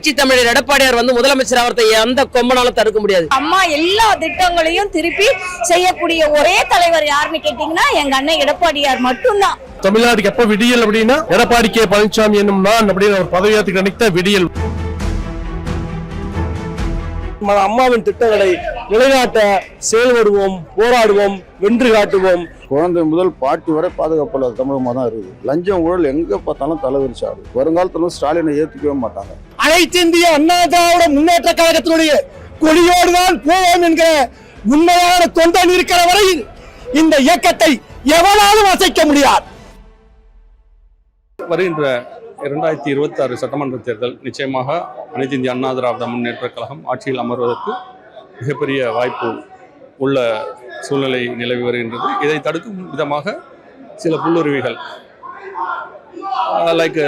புரட்சி தமிழர் எடப்பாடியார் வந்து முதலமைச்சர் அவர்த்தை எந்த கொம்பனாலும் தடுக்க முடியாது. அம்மா எல்லா திட்டங்களையும் திருப்பி செய்யக்கூடிய ஒரே தலைவர் யாருன்னு கேட்டீங்கன்னா எங்க அண்ணன் எடப்பாடியார் மட்டும்தான். தமிழ்நாட்டுக்கு எப்ப விடியல் அப்படின்னா எடப்பாடி கே பழனிசாமி என்னும் நான் அப்படின்னு ஒரு பதவியேற்றுக்கு நினைத்த விடியல். அம்மாவின் திட்டங்களை நிலைநாட்ட செயல்படுவோம் போராடுவோம் வென்று காட்டுவோம். குழந்தை முதல் பாட்டி வரை பாதுகாப்பில் தமிழகமாக தான் இருக்குது. லஞ்சம் ஊழல் எங்கே பார்த்தாலும் தலைவிரிச்சு ஆடு வருங்காலத்தில் ஸ்டாலினை ஏற்றுக்கவே மாட்டாங்க. அனைத்திந்திய அண்ணா திராவிட முன்னேற்ற கழகத்தினுடைய கொடியோடு தான் போவோம் என்கிற உண்மையான தொண்டன் இருக்கிற வரையில் இந்த இயக்கத்தை எவனாலும் அசைக்க முடியாது. வருகின்ற இரண்டாயிரத்தி இருபத்தி ஆறு சட்டமன்ற தேர்தல் நிச்சயமாக அனைத்து இந்திய அண்ணா திராவிட முன்னேற்ற கழகம் ஆட்சியில் அமர்வதற்கு மிகப்பெரிய வாய்ப்பு உள்ள சூழ்நிலை நிலவி வருகின்றது. இதை தடுக்கும் விதமாக சில புல்லுருவிகள் லைக்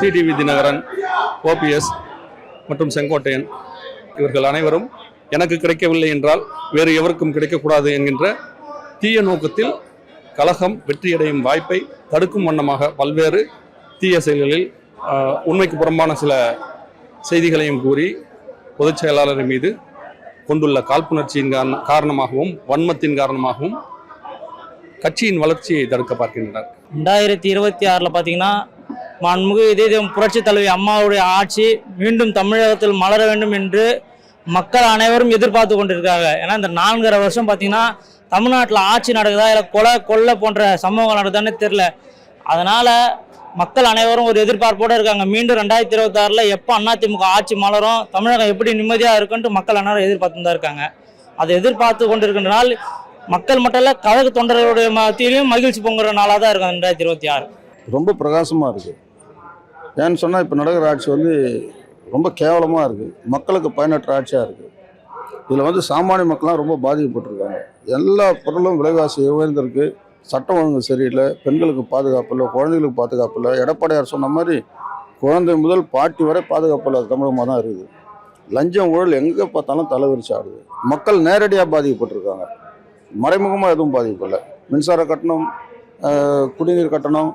டிடிவி தினகரன் ஓபிஎஸ் மற்றும் செங்கோட்டையன் இவர்கள் அனைவரும் எனக்கு கிடைக்கவில்லை என்றால் வேறு எவருக்கும் கிடைக்கக்கூடாது என்கின்ற தீய நோக்கத்தில் கழகம் வெற்றியடையும் வாய்ப்பை தடுக்கும் வண்ணமாக பல்வேறு தீய செயல்களில் உண்மைக்கு புறம்பான சில செய்திகளையும் கூறி பொதுச் செயலாளர் மீது கொண்டுள்ள காழ்ப்புணர்ச்சியின் காரணமாகவும் வன்மத்தின் காரணமாகவும் கட்சியின் வளர்ச்சியை தடுக்க பார்க்கின்றனர். ரெண்டாயிரத்தி இருபத்தி ஆறில் பார்த்தீங்கன்னா மாண்புமிகு இதே புரட்சி தலைவி அம்மாவுடைய ஆட்சி மீண்டும் தமிழகத்தில் மலர வேண்டும் என்று மக்கள் அனைவரும் எதிர்பார்த்து கொண்டிருக்காங்க ஏன்னா இந்த நான்கரை வருஷம் பார்த்தீங்கன்னா தமிழ்நாட்டில் ஆட்சி நடக்குதா இல்லை கொலை கொள்ளை போன்ற சம்பவங்கள் நடக்குதான்னு தெரில அதனால் மக்கள் அனைவரும் ஒரு எதிர்பார்ப்போடு இருக்காங்க. மீண்டும் ரெண்டாயிரத்தி இருபத்தாறில் எப்போ அதிமுக ஆட்சி மலரும் தமிழகம் எப்படி நிம்மதியாக இருக்குன்ட்டு மக்கள் அனைவரும் எதிர்பார்த்து தான் இருக்காங்க. அதை எதிர்பார்த்து கொண்டிருக்கின்ற நாள் மக்கள் மட்டும் இல்லை கழக தொண்டர்களுடைய மத்தியிலையும் மகிழ்ச்சி பொங்குற நாளாக தான் இருக்கும் ரெண்டாயிரத்தி இருபத்தி ஆறு. ரொம்ப பிரகாசமாக இருக்குது ஏன்னு சொன்னால் இப்போ நடக்கிற ஆட்சி வந்து ரொம்ப கேவலமாக இருக்குது மக்களுக்கு பயனற்ற ஆட்சியாக இருக்குது இதில் வந்து சாமானிய மக்கள்லாம் ரொம்ப பாதிக்கப்பட்டிருக்காங்க. எல்லா பொருளும் விலைவாசி உயர்ந்திருக்கு. சட்டம் ஒழுங்கு சரியில்லை. பெண்களுக்கு பாதுகாப்பு இல்லை குழந்தைகளுக்கு பாதுகாப்பு இல்லை. எடப்பாடியார் சொன்ன மாதிரி குழந்தை முதல் பாட்டி வரை பாதுகாப்பு இல்லாத தமிழகமாக தான் இருக்குது. லஞ்சம் ஊழல் எங்கே பார்த்தாலும் தலைவிரிச்சு ஆடுது. மக்கள் நேரடியாக பாதிக்கப்பட்டிருக்காங்க. மறைமுகமாக எதுவும் பாதிப்பில்லை மின்சார கட்டணம் குடிநீர் கட்டணம்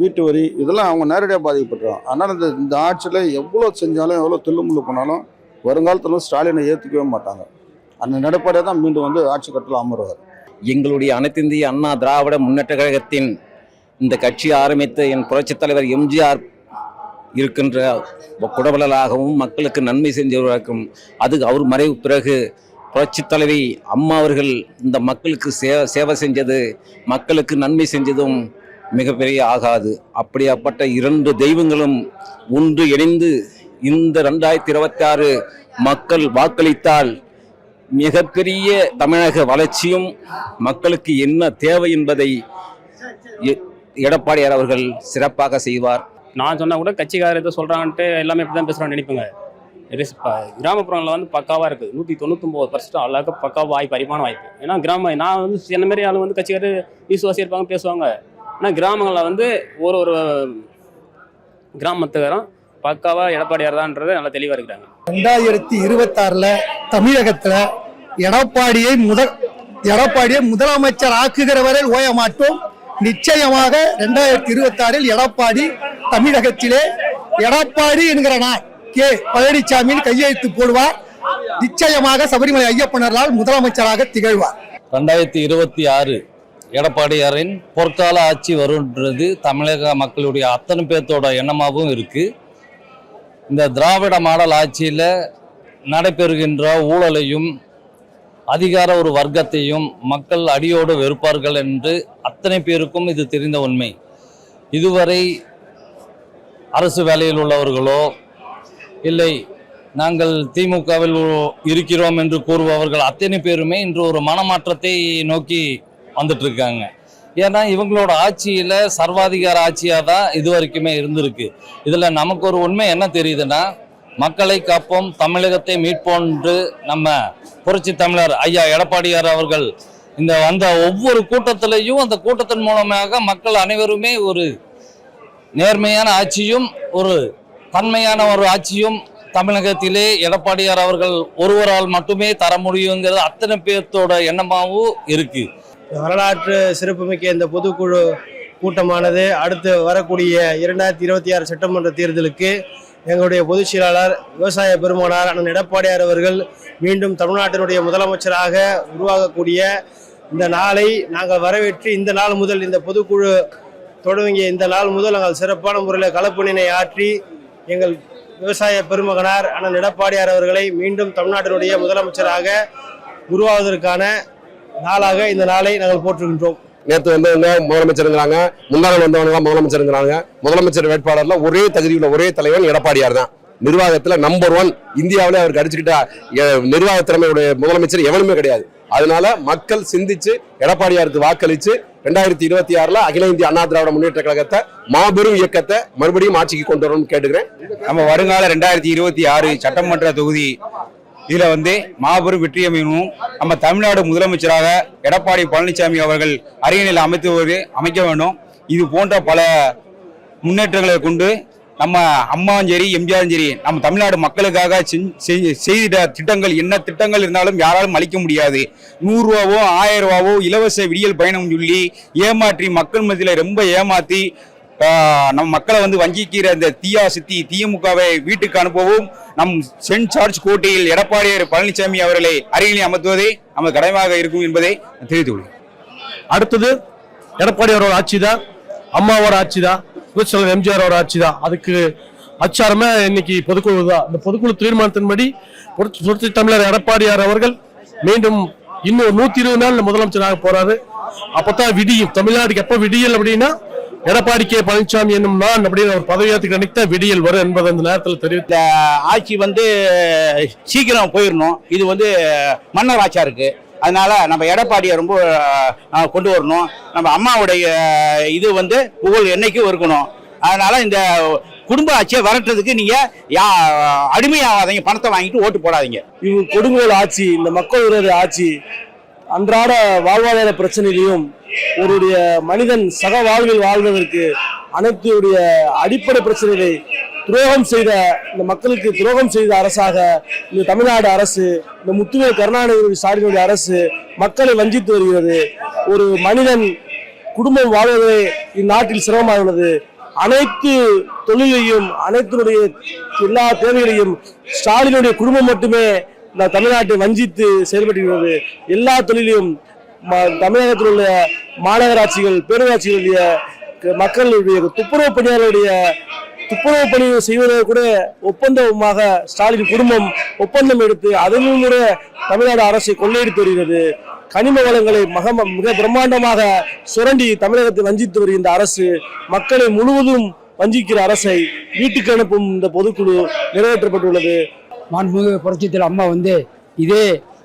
வீட்டு வரி இதெல்லாம் அவங்க நேரடியாக பாதிக்கப்பட்டுருக்காங்க அதனால் இந்த இந்த ஆட்சியில் எவ்வளோ செஞ்சாலும் எவ்வளோ தில்லுமுள்ளு பண்ணாலும் வருங்காலத்தில் ஸ்டாலினை ஏற்றுக்கவே மாட்டாங்க. அந்த எடப்பாடியை தான் மீண்டும் வந்து ஆட்சி கட்டில் அமருவார். எங்களுடைய அனைத்திந்திய அண்ணா திராவிட முன்னேற்ற கழகத்தின் இந்த கட்சி ஆரம்பித்த என் புரட்சித் தலைவர் எம்ஜிஆர் இருக்கின்ற குடவலாகவும் மக்களுக்கு நன்மை செஞ்சவராகவும் அது அவர் மறைவு பிறகு புரட்சித் தலைவி அம்மா அவர்கள் இந்த மக்களுக்கு சே சேவை செஞ்சது மக்களுக்கு நன்மை செஞ்சதும் மிகப்பெரிய ஆகாது. அப்படியாப்பட்ட இரண்டு தெய்வங்களும் ஒன்று இணைந்து இந்த ரெண்டாயிரத்தி இருபத்தி ஆறு மக்கள் வாக்களித்தால் மிகப்பெரிய தமிழக வளர்ச்சியும் மக்களுக்கு என்ன தேவை என்பதை எ- எடப்பாடியார் அவர்கள் சிறப்பாக செய்வார். நான் சொன்னால் கூட கட்சிக்காரர் ஏதோ சொல்கிறாங்கன்ட்டு எல்லாமே இப்படி தான் பேசுகிறான்னு நினைப்பேங்க ப- கிராமப்புறங்களில் வந்து பக்காவாக இருக்குது நூற்றி தொண்ணூத்தொம்பது பர்சன்ட் அழகாக பக்காவாக வாய்ப்பு அரிமான வாய்ப்பு. ஏன்னா கிராம நான் வந்து என்ன மாதிரி ஆளு வந்து கட்சிக்காரர் விசுவாசி இருப்பாங்க பேசுவாங்க. ஆனால் கிராமங்களில் வந்து ஒரு ஒரு கிராமத்துக்காரன் பக்காவா எடப்பாடியார் தான்ன்றது நல்லா தெளிவாக இருக்கிறாங்க. ரெண்டாயிரத்தி இருபத்தாறுல தமிழகத்துல எடப்பாடியை முதல் எடப்பாடியை முதலமைச்சர் ஆக்குகிற வரை ஓய மாட்டோம். நிச்சயமாக ரெண்டாயிரத்தி இருபத்தாறில் எடப்பாடி தமிழகத்திலே எடப்பாடி என்கிற நான் கே பழனிசாமியின் கையெழுத்து போடுவார். நிச்சயமாக சபரிமலை ஐயப்பனரால் முதலமைச்சராக திகழ்வார். ரெண்டாயிரத்தி இருபத்தி ஆறு எடப்பாடியாரின் பொற்கால ஆட்சி வருன்றது தமிழக மக்களுடைய அத்தனை பேர்த்தோட எண்ணமாகவும் இருக்குது இந்த திராவிட மாடல் ஆட்சியில் நடைபெறுகின்ற ஊழலையும் அதிகார ஒரு வர்க்கத்தையும் மக்கள் அடியோடு வெறுப்பார்கள் என்று அத்தனை பேருக்கும் இது தெரிந்த உண்மை. இதுவரை அரசு வேலையில் உள்ளவர்களோ இல்லை நாங்கள் திமுகவில் இருக்கிறோம் என்று கூறுபவர்கள் அத்தனை பேருமே இன்று ஒரு மனமாற்றத்தை நோக்கி வந்துட்டு இருக்காங்க ஏன்னா இவங்களோட ஆட்சியில் சர்வாதிகார ஆட்சியாக தான் இது வரைக்குமே இருந்திருக்கு. இதில் நமக்கு ஒரு உண்மை என்ன தெரியுதுன்னா மக்களை காப்போம் தமிழகத்தை மீட்போன்று நம்ம புரட்சி தமிழர் ஐயா எடப்பாடியார் அவர்கள் இந்த வந்த ஒவ்வொரு கூட்டத்திலையும் அந்த கூட்டத்தின் மூலமாக மக்கள் அனைவருமே ஒரு நேர்மையான ஆட்சியும் ஒரு தன்மையான ஒரு ஆட்சியும் தமிழகத்திலே எடப்பாடியார் அவர்கள் ஒருவரால் மட்டுமே தர முடியுங்கிறது அத்தனை பேர்த்தோட எண்ணமாகவும் இருக்குது வரலாற்று சிறப்புமிக்க இந்த பொதுக்குழு கூட்டமானது அடுத்து வரக்கூடிய இரண்டாயிரத்தி இருபத்தி ஆறு சட்டமன்ற தேர்தலுக்கு எங்களுடைய பொதுச் செயலாளர் விவசாய பெருமானார் அண்ணன் எடப்பாடியார் அவர்கள் மீண்டும் தமிழ்நாட்டினுடைய முதலமைச்சராக உருவாகக்கூடிய இந்த நாளை நாங்கள் வரவேற்று இந்த நாள் முதல் இந்த பொதுக்குழு தொடங்கிய இந்த நாள் முதல் நாங்கள் சிறப்பான முறையில் கலப்பணினை ஆற்றி எங்கள் விவசாய பெருமகனார் அண்ணன் எடப்பாடியார் அவர்களை மீண்டும் தமிழ்நாட்டினுடைய முதலமைச்சராக உருவாவதற்கான நாளாக இந்த நாளை நாங்கள் போற்றுகின்றோம். நேற்று வந்தவங்க முதலமைச்சருங்கிறாங்க. முன்னாள் வந்தவங்க முதலமைச்சருங்கிறாங்க. முதலமைச்சர் வேட்பாளர்ல ஒரே தகுதியுள்ள ஒரே தலைவன் எடப்பாடியார் தான். நிர்வாகத்துல நம்பர் ஒன் இந்தியாவிலே அவருக்கு அடிச்சுக்கிட்ட நிர்வாக திறமையுடைய முதலமைச்சர் எவனுமே கிடையாது. அதனால மக்கள் சிந்திச்சு எடப்பாடியாருக்கு வாக்களிச்சு ரெண்டாயிரத்தி இருபத்தி ஆறுல அகில இந்திய அண்ணா திராவிட முன்னேற்ற கழகத்தை மாபெரும் இயக்கத்தை மறுபடியும் ஆட்சிக்கு கொண்டு வரணும்னு கேட்டுக்கிறேன். நம்ம வருங்கால ரெண்டாயிரத்தி இருபத்தி ஆறு சட்டமன்ற தொகுதி இதுல வந்து மாபெரும் வெற்றியமையும் நம்ம தமிழ்நாடு முதலமைச்சராக எடப்பாடி பழனிசாமி அவர்கள் அரியணையில் அமைத்துவது அமைக்க வேண்டும். இது போன்ற பல முன்னேற்றங்களை கொண்டு நம்ம அம்மாவும் சரி எம்ஜிஆரும் சரி நம்ம தமிழ்நாடு மக்களுக்காக செஞ்- செய்த திட்டங்கள் என்ன திட்டங்கள் இருந்தாலும் யாராலும் அளிக்க முடியாது. நூறுரூவாவோ ஆயிரம் ரூபாவோ இலவச விடியல் பயணம் சொல்லி ஏமாற்றி மக்கள் மத்தியில் ரொம்ப ஏமாற்றி நம்ம மக்களை வந்து வஞ்சிக்கிற இந்த தீயா சித்தி திமுகவை வீட்டுக்கு அனுப்பவும் நம் சென்ட் சார்ஜ் கோட்டையில் எடப்பாடியார் பழனிசாமி அவர்களை அருகிலே அமர்த்துவதே நமது கடமையாக இருக்கும் என்பதை தெரிவித்துக் கொள்கிறேன். அடுத்தது எடப்பாடியாரோட ஆட்சி தான் அம்மாவோட ஆட்சி தான் எம்ஜிஆர் எம்ஜிஆரோட ஆட்சி தான் அதுக்கு அச்சாரமே இன்னைக்கு பொதுக்குழு தான் இந்த பொதுக்குழு தீர்மானத்தின்படி புரட்சி தமிழர் எடப்பாடியார் அவர்கள் மீண்டும் இன்னும் நூத்தி இருபது நாள் முதலமைச்சராக போறாரு. அப்பதான் விடியும். தமிழ்நாட்டுக்கு எப்ப விடியல் அப்படின்னா எடப்பாடி கே பழனிசாமி என்னும் நான் அப்படின்னு ஒரு பதவியேற்றுக்கு நினைத்த விடியல் வரும் என்பதை அந்த நேரத்தில் தெரிவித்து ஆட்சி வந்து சீக்கிரம் போயிடணும் இது வந்து மன்னர் ஆட்சியா இருக்கு. அதனால நம்ம எடப்பாடியை ரொம்ப கொண்டு வரணும். நம்ம அம்மாவுடைய இது வந்து புகழ் என்னைக்கும் இருக்கணும். அதனால இந்த குடும்ப ஆட்சியை வரட்டுறதுக்கு நீங்க யா அடிமையாகாதீங்க. பணத்தை வாங்கிட்டு ஓட்டு போடாதீங்க. இது கொடுங்கோல் ஆட்சி இந்த மக்கள் விரோத ஆட்சி அன்றாட வாழ்வாதார பிரச்சனையிலையும் ஒருடைய மனிதன் சக வாழ்வில் வாழ்வதற்கு அனைத்துடைய அடிப்படை பிரச்சனைகளை துரோகம் செய்த இந்த மக்களுக்கு துரோகம் செய்த அரசாக இந்த தமிழ்நாடு அரசு இந்த முத்துவேல் கருணாநிதி ஸ்டாலினுடைய அரசு மக்களை வஞ்சித்து வருகிறது. ஒரு மனிதன் குடும்பம் வாழ்வதே இந்நாட்டில் சிரமமாக உள்ளது. அனைத்து தொழிலையும் அனைத்தினுடைய எல்லா தேவைகளையும் ஸ்டாலினுடைய குடும்பம் மட்டுமே தமிழ்நாட்டை வஞ்சித்து செயல்படுகிறது எல்லா தொழிலையும் ம- தமிழகத்தில் உள்ள மாநகராட்சிகள் பேரூராட்சிகளுடைய க- மக்களுடைய துப்புரவு பணியாளருடைய துப்புரவு பணி செய்வதை கூட ஒப்பந்தமாக ஸ்டாலின் குடும்பம் ஒப்பந்தம் எடுத்து அதனும் கூட தமிழ்நாடு அரசை கொள்ளையடித்து வருகிறது. கனிம வளங்களை மக மிக பிரம்மாண்டமாக சுரண்டி தமிழகத்தை வஞ்சித்து வருகின்ற அரசு மக்களை முழுவதும் வஞ்சிக்கிற அரசை வீட்டுக்கு அனுப்பும் இந்த பொதுக்குழு நிறைவேற்றப்பட்டுள்ளது. மாண்புமிகு புரட்சித்தில் அம்மா வந்து இதே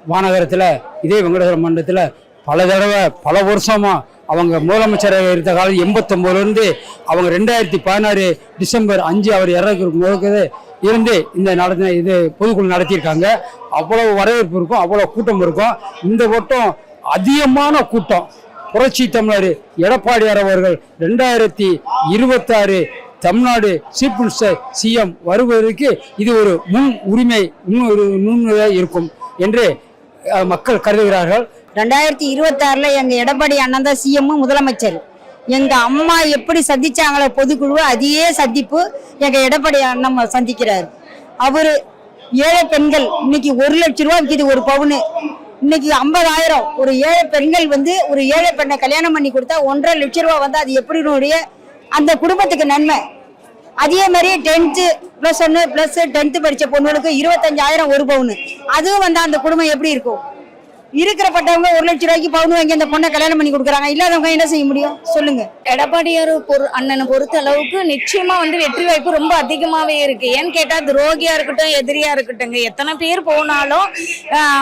மாநகரத்தில் இதே வெங்கடேஸ்வர மண்டலத்தில் பல தடவை பல வருஷமாக அவங்க முதலமைச்சராக இருந்த காலம் எண்பத்தொம்போதுலேருந்து அவங்க ரெண்டாயிரத்தி பதினாறு டிசம்பர் அஞ்சு அவர் இறக்குறதுக்கு முழுக்கிறது இருந்து இந்த நடத்தின இது பொதுக்குழு நடத்தியிருக்காங்க. அவ்வளோ வரவேற்பு இருக்கும் அவ்வளோ கூட்டம் இருக்கும். இந்த கூட்டம் அதிகமான கூட்டம். புரட்சி தமிழர் எடப்பாடியார் அவர்கள் ரெண்டாயிரத்தி இருபத்தாறு தமிழ்நாடு சீஃப் மினிஸ்டர் சிஎம் வருவதற்கு இது ஒரு முன் உரிமை முன் ஒரு முன்னுரிமை இருக்கும் என்று மக்கள் கருதுகிறார்கள். ரெண்டாயிரத்தி இருபத்தாறில் எங்கள் எடப்பாடி அண்ணன் தான் சிஎம் முதலமைச்சர். எங்கள் அம்மா எப்படி சந்திச்சாங்களோ பொதுக்குழு அதே சந்திப்பு எங்கள் எடப்பாடி அண்ணன் சந்திக்கிறார். அவர் ஏழை பெண்கள் இன்னைக்கு ஒரு லட்ச ரூபா விற்கிது ஒரு பவுனு. இன்னைக்கு ஐம்பதாயிரம். ஒரு ஏழை பெண்கள் வந்து ஒரு ஏழை பெண்ணை கல்யாணம் பண்ணி கொடுத்தா ஒன்றரை லட்ச ரூபா வந்து அது எப்படினுடைய அந்த குடும்பத்துக்கு நன்மை. அதே மாதிரி டென்த்து ப்ளஸ் ஒன்று ப்ளஸ் டென்த்து படித்த பொண்ணுகளுக்கு இருபத்தஞ்சாயிரம் ஒரு பவுனு. அதுவும் வந்து அந்த குடும்பம் எப்படி இருக்கும்? இருக்கிறப்பட்டவங்க ஒரு லட்ச ரூபாய்க்கு பவுன் வாங்கி அந்த பொண்ணை கல்யாணம் பண்ணி கொடுக்குறாங்க. இல்லாதவங்க என்ன செய்ய முடியும்? சொல்லுங்க. எடப்பாடியார் பொரு அண்ணனை பொறுத்த அளவுக்கு நிச்சயமா வந்து வெற்றி வாய்ப்பு ரொம்ப அதிகமாவே இருக்கு. ஏன்னு கேட்டா துரோகியா இருக்கட்டும் எதிரியா இருக்கட்டும்ங்க. எத்தனை பேர் போனாலும்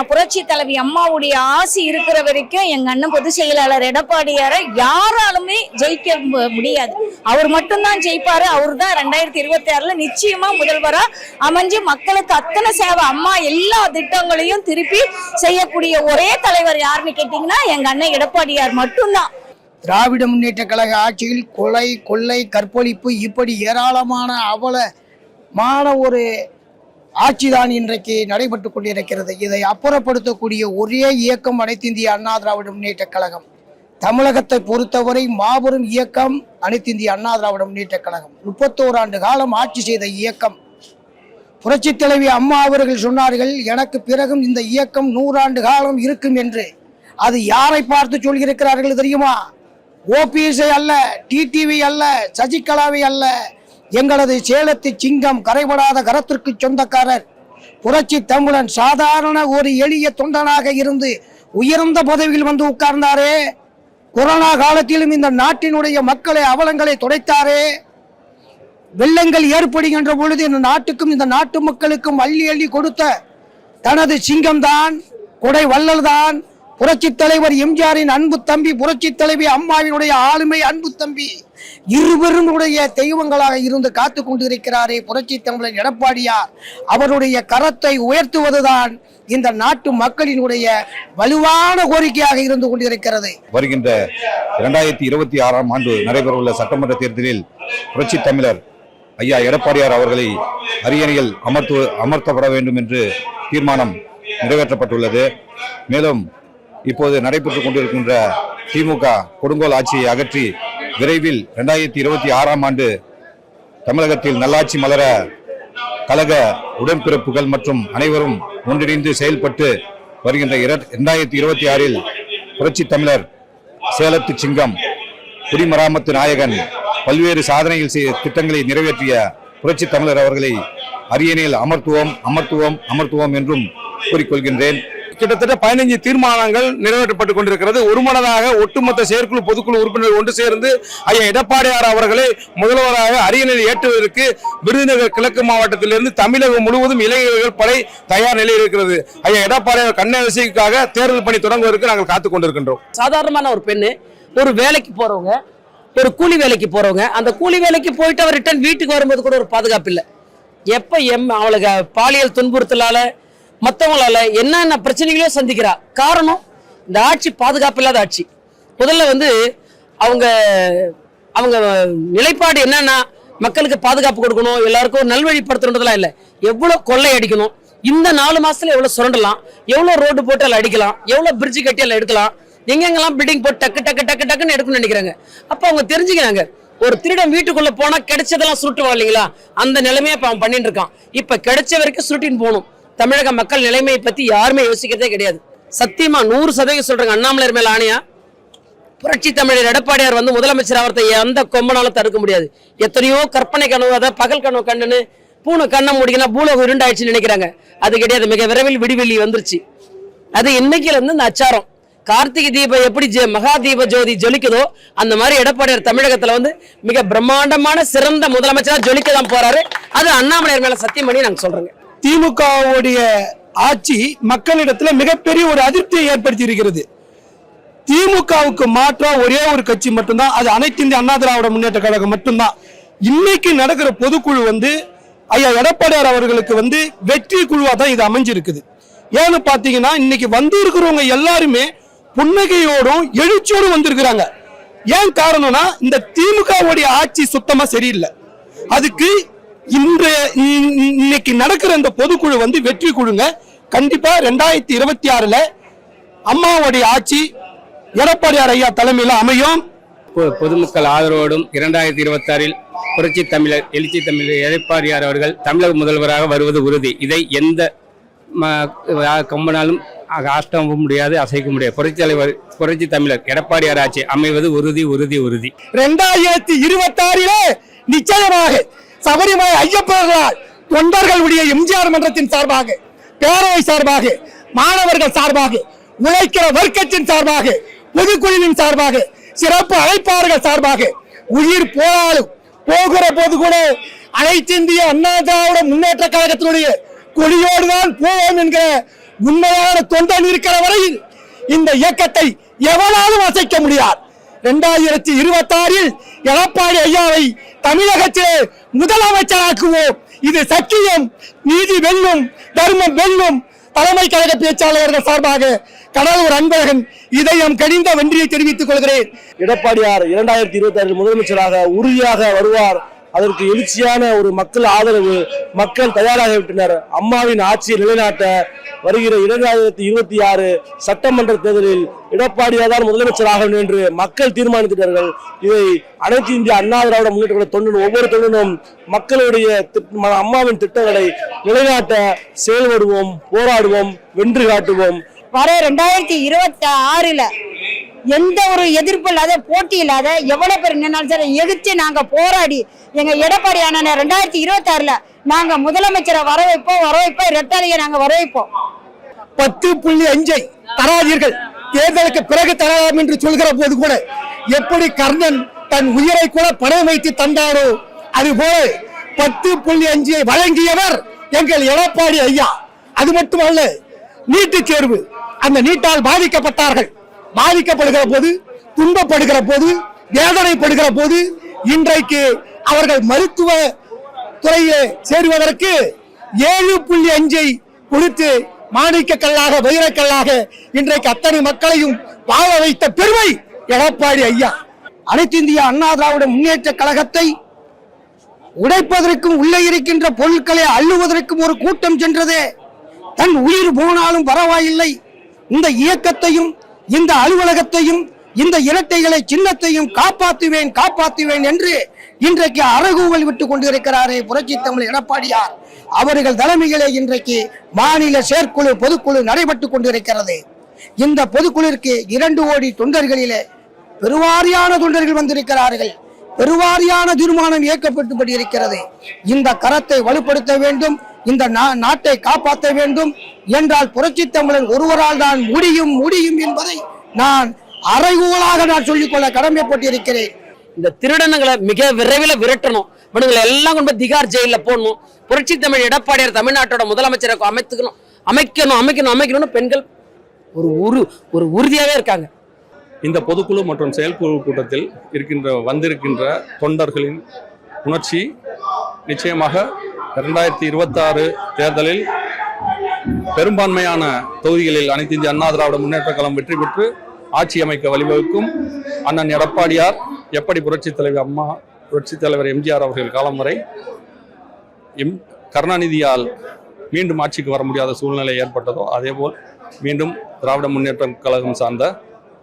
புரட்சி தலைவி அம்மாவுடைய ஆசி இருக்கிற வரைக்கும் எங்க அண்ணன் பொதுச் செயலாளர் எடப்பாடியாரை யாராலுமே ஜெயிக்க முடியாது. அவர் மட்டும்தான் ஜெயிப்பாரு. அவர் தான் ரெண்டாயிரத்தி இருபத்தி ஆறுல நிச்சயமா முதல்வரா அமைஞ்சு மக்களுக்கு அத்தனை சேவை அம்மா எல்லா திட்டங்களையும் திருப்பி செய்யக்கூடிய ஒரே தலைவர் யாருன்னு கேட்டீங்கன்னா எங்க அண்ணன் எடப்பாடியார் மட்டும்தான். திராவிட முன்னேற்ற கழக ஆட்சியில் கொலை கொள்ளை கற்பழிப்பு இப்படி ஏராளமான அவலமான ஒரு ஆட்சிதான் இன்றைக்கு நடைபெற்று கொண்டிருக்கிறது. இதை அப்புறப்படுத்தக்கூடிய ஒரே இயக்கம் அனைத்து இந்திய அண்ணா திராவிட முன்னேற்ற கழகம். தமிழகத்தை பொறுத்தவரை மாபெரும் இயக்கம் அனைத்து இந்திய அண்ணா திராவிட முன்னேற்ற கழகம். முப்பத்தோரு ஆண்டு காலம் ஆட்சி செய்த இயக்கம். புரட்சி தலைவி அம்மா அவர்கள் சொன்னார்கள் எனக்கு பிறகும் இந்த இயக்கம் நூறாண்டு காலம் இருக்கும் என்று. அது யாரை பார்த்து சொல்லியிருக்கிறார்கள் தெரியுமா? ஓபிஎஸ்ஐ அல்ல டிடிவி அல்ல சசிகலாவை அல்ல. எங்களது சேலத்து சிங்கம் கரைபடாத கரத்திற்கு சொந்தக்காரர். புரட்சி தமிழன் சாதாரண ஒரு எளிய தொண்டனாக இருந்து உயர்ந்த பதவியில் வந்து உட்கார்ந்தாரே. கொரோனா காலத்திலும் இந்த நாட்டினுடைய மக்களை அவலங்களை துடைத்தாரே. வெள்ளங்கள் ஏற்படுகின்ற பொழுது இந்த நாட்டுக்கும் இந்த நாட்டு மக்களுக்கும் அள்ளி அள்ளி கொடுத்த தனது சிங்கம்தான் கொடை வள்ளல் தான் புரட்சி தலைவர் எம்ஜிஆரின் அன்பு தம்பி புரட்சி தலைவி அம்மாவினுடைய ஆளுமை அன்பு தம்பி. இருவருடைய தெய்வங்களாக இருந்து காத்து கொண்டிருக்கிறாரே புரட்சி தமிழன் எடப்பாடியார். அவருடைய கரத்தை உயர்த்துவதுதான் இந்த நாட்டு மக்களினுடைய வலுவான கோரிக்கையாக இருந்து கொண்டிருக்கிறது. வருகின்ற இரண்டாயிரத்தி இருபத்தி ஆறாம் ஆண்டு நடைபெறவுள்ள சட்டமன்ற தேர்தலில் புரட்சி தமிழர் ஐயா எடப்பாடியார் அவர்களை அரியணையில் அமர்த்து அமர்த்தப்பட வேண்டும் என்று தீர்மானம் நிறைவேற்றப்பட்டுள்ளது. மேலும் இப்போது நடைபெற்றுக் கொண்டிருக்கின்ற திமுக கொடுங்கோல் ஆட்சியை அகற்றி விரைவில் இரண்டாயிரத்தி இருபத்தி ஆறாம் ஆண்டு தமிழகத்தில் நல்லாட்சி மலர கழக உடன்பிறப்புகள் மற்றும் அனைவரும் ஒன்றிணைந்து செயல்பட்டு வருகின்ற இரண்டாயிரத்தி இருபத்தி ஆறில் புரட்சி தமிழர் சேலத்து சிங்கம் குடிமராமத்து நாயகன் பல்வேறு சாதனைகள் செய்ய திட்டங்களை நிறைவேற்றிய புரட்சி தமிழர் அவர்களை அரியணையில் அமர்த்துவோம் அமர்த்துவோம் அமர்த்துவோம் என்றும் கூறிக்கொள்கின்றேன். கிட்டத்தட்ட பதினைஞ்சு தீர்மானங்கள் நிறைவேற்றப்பட்டுக் கொண்டிருக்கிறது. ஒருமனதாக ஒட்டுமொத்த செயற்குழு பொதுக்குழு உறுப்பினர் ஒன்று சேர்ந்து ஐயா எடப்பாடியார் அவர்களை முதல்வராக அரியணையில் ஏற்றுவதற்கு விருதுநகர் கிழக்கு மாவட்டத்திலிருந்து தமிழகம் முழுவதும் இளைஞர்கள் படை தயார் நிலையில் இருக்கிறது. ஐயா எடப்பாடியார் கண்ணரசிக்காக தேர்தல் பணி தொடங்குவதற்கு நாங்கள் காத்துக் கொண்டிருக்கின்றோம். சாதாரணமான ஒரு பெண்ணு ஒரு வேலைக்கு போறவங்க ஒரு கூலி வேலைக்கு போறவங்க அந்த கூலி வேலைக்கு போயிட்டு அவர் ரிட்டர்ன் வீட்டுக்கு வரும்போது கூட ஒரு பாதுகாப்பு இல்லை. எப்போ எம் அவளுக்கு பாலியல் துன்புறுத்தலால மற்றவங்களால என்னென்ன பிரச்சனைகளோ சந்திக்கிறா. காரணம் இந்த ஆட்சி பாதுகாப்பு இல்லாத ஆட்சி. முதல்ல வந்து அவங்க அவங்க நிலைப்பாடு என்னன்னா மக்களுக்கு பாதுகாப்பு கொடுக்கணும் எல்லாருக்கும் நல்வழிப்படுத்தணுன்றதுலாம் இல்லை. எவ்வளோ கொள்ளை அடிக்கணும் இந்த நாலு மாசத்துல எவ்வளவு சுரண்டலாம் எவ்வளவு ரோடு போட்டு அதில் அடிக்கலாம் எவ்வளவு பிரிட்ஜ் கட்டி அதில் எடுக்கலாம் எங்கெங்கெல்லாம் பில்டிங் போட்டு டக்கு டக்கு டக்கு டக்குன்னு எடுக்கணும்னு நினைக்கிறாங்க. அப்போ அவங்க தெரிஞ்சுக்கிறாங்க ஒரு திருடன் வீட்டுக்குள்ள போனா கிடைச்சதெல்லாம் சுருட்டுவான் இல்லைங்களா? அந்த நிலைமையை இப்போ அவன் பண்ணிட்டு இருக்கான். இப்ப கிடைச்ச வரைக்கும் சுருட்டின்னு போகணும். தமிழக மக்கள் நிலைமையை பத்தி யாருமே யோசிக்கிறதே கிடையாது. சத்தியமா நூறு சதவீதம் சொல்றாங்க அண்ணாமலையர் மேல ஆணையா? புரட்சி தமிழர் எடப்பாடியார் வந்து முதலமைச்சர் அவர்த்தை எந்த கொம்பனாலும் தடுக்க முடியாது. எத்தனையோ கற்பனை கனவு அதை பகல் கனவு கண்ணுன்னு பூனை கண்ணை முடிக்கினா பூலோகம் இருண்டாயிடுச்சுன்னு நினைக்கிறாங்க. அது கிடையாது மிக விரைவில் விடிவெள்ளி வந்துருச்சு. அது இன்னைக்குல இருந்து இந்த அச்சாரம். கார்த்திகை தீபம் எப்படி ஜெ- மகா தீப ஜோதி ஜொலிக்குதோ அந்த மாதிரி எடப்பாடியார் தமிழகத்துல வந்து மிக பிரம்மாண்டமான சிறந்த முதலமைச்சரா ஜொலிக்க தான் போறாரு. அது அண்ணாமலையார் மேல சத்தியம் பண்ணி நாங்க சொல்றோங்க. திமுகவுடைய ஆட்சி மக்களிடத்துல மிகப்பெரிய ஒரு அதிருப்தியை ஏற்படுத்தி இருக்கிறது. திமுகவுக்கு மாற்றம் ஒரே ஒரு கட்சி மட்டும்தான் அது அனைத்து இந்திய அண்ணா திராவிட முன்னேற்ற கழகம் மட்டும்தான். இன்னைக்கு நடக்கிற பொதுக்குழு வந்து ஐயா எடப்பாடியார் அவர்களுக்கு வந்து வெற்றி குழுவா தான் இது அமைஞ்சிருக்குது. ஏன்னு பாத்தீங்கன்னா இன்னைக்கு வந்து இருக்கிறவங்க எல்லாருமே புன்னகையோடும் எழுச்சியோடும் வந்திருக்கிறாங்க. ஏன் காரணம்னா இந்த திமுகவுடைய ஆட்சி சுத்தமா சரியில்லை. அதுக்கு இன்றைய இன்னைக்கு நடக்கிற இந்த பொதுக்குழு வந்து வெற்றி குழுங்க. கண்டிப்பா ரெண்டாயிரத்தி இருபத்தி ஆறுல அம்மாவுடைய ஆட்சி எடப்பாடியார் ஐயா தலைமையில் அமையும். பொதுமக்கள் ஆதரவோடும் இரண்டாயிரத்தி இருபத்தாறில் புரட்சி தமிழர் எழுச்சி தமிழர் எடப்பாடியார் அவர்கள் தமிழக முதல்வராக வருவது உறுதி. இதை எந்த கம்பனாலும் ஆஷ்டவும் முடியாது அசைக்க முடியாது. புரட்சி தலைவர் புரட்சி தமிழர் எடப்பாடியார் ஆட்சி அமைவது உறுதி உறுதி உறுதி. ரெண்டாயிரத்தி இருபத்தி ஆறிலே நிச்சயமாக சபரிமலை ஐயப்பர்களால் தொண்டர்களுடைய எம்ஜிஆர் மன்றத்தின் சார்பாக பேரவை சார்பாக மாணவர்கள் சார்பாக உழைக்கிற வர்க்கத்தின் சார்பாக பொதுக்குழுவின் சார்பாக சிறப்பு அழைப்பாளர்கள் சார்பாக உயிர் போனாலும் போகிற போது கூட அனைத்து இந்திய அண்ணா திராவிட முன்னேற்ற கழகத்தினுடைய கொடியோடு தான் போவோம் என்கிற உண்மையான தொண்டன் இருக்கிற வரையில் இந்த இயக்கத்தை எவனாலும் அசைக்க முடியாது. இரண்டாயிரத்தி இருபத்தி ஆறில் எடப்பாடி ஐயாவை தமிழகத்திலே முதலமைச்சராக்குவோம். இது சத்தியம் நீதி வெல்லும் தர்மம் வெல்லும் தலைமை கழக பேச்சாளர்கள் சார்பாக கடலூர் அன்பழகன் இதயம் கடிந்த வென்றியை தெரிவித்துக் கொள்கிறேன். எடப்பாடியார் இரண்டாயிரத்தி இருபத்தி ஆறில் முதலமைச்சராக உறுதியாக வருவார். அதற்கு எழுச்சியான ஒரு மக்கள் ஆதரவு மக்கள் தயாராகிவிட்டனர். அம்மாவின் ஆட்சியை நிலைநாட்ட வருகிற இரண்டாயிரத்தி இருபத்தி ஆறு சட்டமன்ற தேர்தலில் எடப்பாடியார் தான் முதலமைச்சர் வேண்டும் என்று மக்கள் தீர்மானித்திட்டார்கள். இதை அனைத்து இந்திய அண்ணா திராவிட முன்னேற்ற கழக ஒவ்வொரு தொண்டனும் மக்களுடைய ம- அம்மாவின் திட்டங்களை நிலைநாட்ட செயல்படுவோம் போராடுவோம் வென்று காட்டுவோம். வர ரெண்டாயிரத்தி இருபத்தி ஆறுல எந்த ஒரு எதிர்ப்பு இல்லாத போட்டி இல்லாத எவ்வளவு பேர் நின்னாலும் சரி எதிர்த்து நாங்க போராடி எங்க எடப்பாடி அண்ணனை ரெண்டாயிரத்தி இருபத்தி ஆறுல நாங்க முதலமைச்சரை வர வைப்போம் வர வைப்போம் ரெட்டாளியை நாங்க வர வைப்போம் பத்து புள்ளி அஞ்சை தராதீர்கள். தேர்தலுக்கு பிறகு தரலாம் என்று சொல்கிற போது கூட எப்படி கர்ணன் தன் உயிரை கூட பணம் வைத்து தந்தாரோ அதுபோல பத்து புள்ளி அஞ்சை வழங்கியவர் எங்கள் எடப்பாடி ஐயா. அது மட்டுமல்ல நீட்டு தேர்வு அந்த நீட்டால் பாதிக்கப்பட்டார்கள். பாதிக்கப்படுகிற போது துன்பப்படுகிற போது வேதனைப்படுகிற போது இன்றைக்கு அவர்கள் மருத்துவ துறையை சேருவதற்கு ஏழு புள்ளி அஞ்சை கொடுத்து மாணிக்க கல்லாக வைரக்கல்லாக இன்றைக்கு அத்தனை மக்களையும் வாழ வைத்த பெருமை எடப்பாடி ஐயா. அனைத்து இந்திய அண்ணா திராவிட முன்னேற்ற கழகத்தை உடைப்பதற்கும் உள்ளே இருக்கின்ற பொருட்களை அள்ளுவதற்கும் ஒரு கூட்டம் சென்றதே. தன் உயிர் போனாலும் பரவாயில்லை. இந்த இயக்கத்தையும் இந்த அலுவலகத்தையும் இந்த இரட்டைகளை சின்னத்தையும் காப்பாற்றுவேன் காப்பாற்றுவேன் என்று இன்றைக்கு அறகூவல் விட்டு கொண்டிருக்கிறாரே புரட்சி தமிழ் எடப்பாடியார். அவர்கள் தலைமையிலே இன்றைக்கு மாநில செயற்குழு பொதுக்குழு நடைபெற்றுக் கொண்டிருக்கிறது. இந்த பொதுக்குழுவிற்கு இரண்டு கோடி தொண்டர்களிலே பெருவாரியான தொண்டர்கள் வந்திருக்கிறார்கள். பெருவாரியான தீர்மானம் இயக்கப்பட்டு கொண்டிருக்கிறது இந்த கரத்தை வலுப்படுத்த வேண்டும். இந்த நா- நாட்டை காப்பாற்ற வேண்டும். என்றால் புரட்சி தமிழன் ஒருவரால் தான் முடியும் முடியும் என்பதை நான் அறைகூலாக நான் சொல்லிக்கொள்ள கடமைப்பட்டிருக்கிறேன். இந்த திருடனங்களை மிக விரைவில் விரட்டணும். இவனுங்களை எல்லாம் கொண்டு திகார் ஜெயில போடணும். புரட்சி தமிழ் எடப்பாடியார் தமிழ்நாட்டோட முதலமைச்சரை அமைத்துக்கணும். அமைக்கணும் அமைக்கணும் அமைக்கணும்னு பெண்கள் ஒரு உரு ஒரு உறுதியாகவே இருக்காங்க. இந்த பொதுக்குழு மற்றும் செயற்குழு கூட்டத்தில் இருக்கின்ற வந்திருக்கின்ற தொண்டர்களின் உணர்ச்சி நிச்சயமாக இரண்டாயிரத்தி இருபத்தாறு தேர்தலில் பெரும்பான்மையான தொகுதிகளில் அனைத்து இந்திய அண்ணா திராவிட முன்னேற்ற கழகம் வெற்றி பெற்று ஆட்சி அமைக்க வழிவகுக்கும் அண்ணன் எடப்பாடியார் எப்படி புரட்சித் தலைவர் அம்மா புரட்சித் தலைவர் எம்ஜிஆர் அவர்கள் காலம் வரை எம் கருணாநிதியால் மீண்டும் ஆட்சிக்கு வர முடியாத சூழ்நிலை ஏற்பட்டதோ அதேபோல் மீண்டும் திராவிட முன்னேற்ற கழகம் சார்ந்த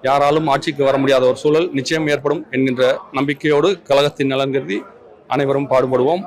யாராலும் ஆட்சிக்கு வர முடியாத ஒரு சூழல் நிச்சயம் ஏற்படும் என்கின்ற நம்பிக்கையோடு கழகத்தின் நலன் கருதி அனைவரும் பாடுபடுவோம்.